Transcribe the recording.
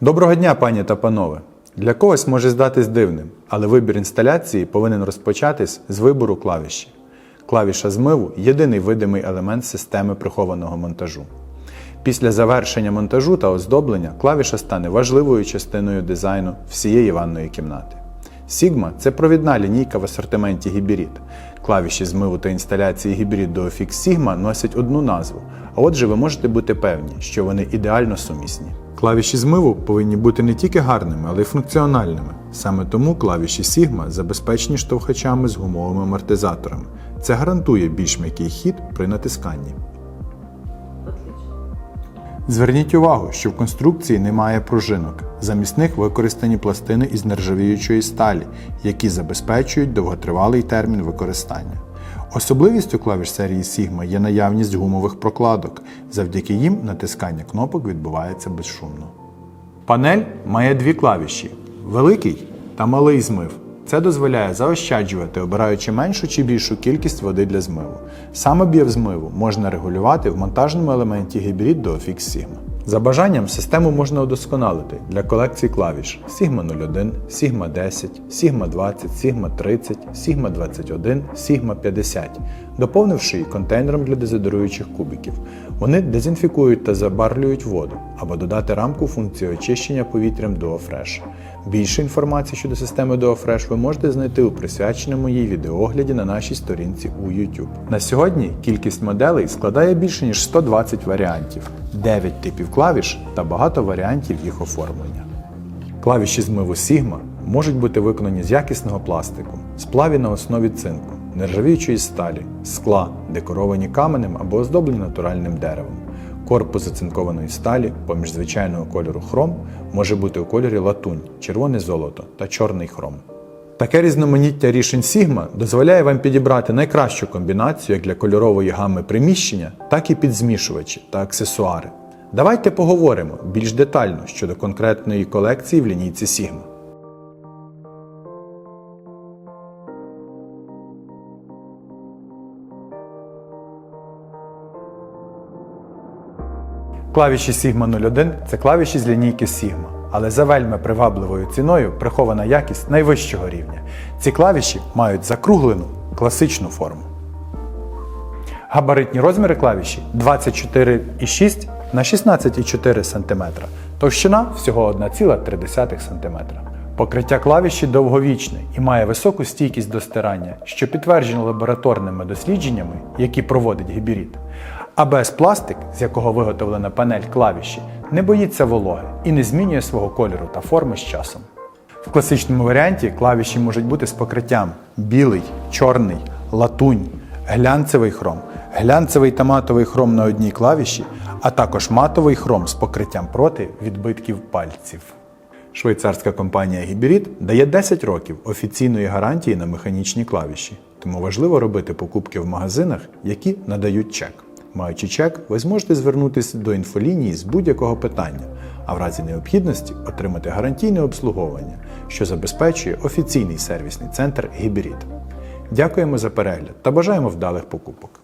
Доброго дня, пані та панове! Для когось може здатись дивним, але вибір інсталяції повинен розпочатись з вибору клавіші. Клавіша змиву єдиний видимий елемент системи прихованого монтажу. Після завершення монтажу та оздоблення клавіша стане важливою частиною дизайну всієї ванної кімнати. Sigma – це провідна лінійка в асортименті Гіберіт. Клавіші змиву та інсталяції Гіберіт до Fix Sigma носять одну назву, а отже ви можете бути певні, що вони ідеально сумісні. Клавіші змиву повинні бути не тільки гарними, але й функціональними. Саме тому клавіші Sigma забезпечені штовхачами з гумовими амортизаторами. Це гарантує більш м'який хід при натисканні. Зверніть увагу, що в конструкції немає пружинок. Замість них використані пластини із нержавіючої сталі, які забезпечують довготривалий термін використання. Особливістю клавіш серії Sigma є наявність гумових прокладок. Завдяки їм натискання кнопок відбувається безшумно. Панель має дві клавіші великий та малий змив. Це дозволяє заощаджувати, обираючи меншу чи більшу кількість води для змиву. Сам об'єм змиву можна регулювати в монтажному елементі гібрид до Sigma. За бажанням систему можна удосконалити для колекцій клавіш Sigma 01, Sigma 10, Sigma 20, Sigma 30, Sigma 21, Sigma 50, доповнивши її контейнером для дезодоруючих кубиків. Вони дезінфікують та забарлюють воду або додати рамку функції очищення повітрям DuoFresh. Більше інформації щодо системи DuoFresh ви можете знайти у присвяченому їй відеогляді на нашій сторінці у YouTube. На сьогодні кількість моделей складає більше ніж 120 варіантів, 9 типів клавіш та багато варіантів їх оформлення. Клавіші змиву Sigma можуть бути виконані з якісного пластику, сплаві на основі цинку, нержавіючої сталі, скла, декоровані каменем або оздоблені натуральним деревом. Корпус зацинкованої сталі, поміж звичайного кольору хром, може бути у кольорі латунь, червоне золото та чорний хром. Таке різноманіття рішень Sigma дозволяє вам підібрати найкращу комбінацію як для кольорової гами приміщення, так і під змішувачі та аксесуари. Давайте поговоримо більш детально щодо конкретної колекції в лінійці Sigma. Клавіші Sigma 01 це клавіші з лінійки Sigma, але за вельми привабливою ціною прихована якість найвищого рівня. Ці клавіші мають закруглену класичну форму. Габаритні розміри клавіші 24,6 на 16,4 см, товщина всього 1,3 см. Покриття клавіші довговічне і має високу стійкість до стирання, що підтверджено лабораторними дослідженнями, які проводить гібірід. ABS пластик, з якого виготовлена панель клавіші, не боїться вологи і не змінює свого кольору та форми з часом. В класичному варіанті клавіші можуть бути з покриттям білий, чорний, латунь, глянцевий хром, глянцевий та матовий хром на одній клавіші, а також матовий хром з покриттям проти відбитків пальців. Швейцарська компанія Гіберіт дає 10 років офіційної гарантії на механічні клавіші, тому важливо робити покупки в магазинах, які надають чек. Маючи чек, ви зможете звернутися до інфолінії з будь-якого питання, а в разі необхідності отримати гарантійне обслуговування, що забезпечує офіційний сервісний центр Гібрид. Дякуємо за перегляд та бажаємо вдалих покупок.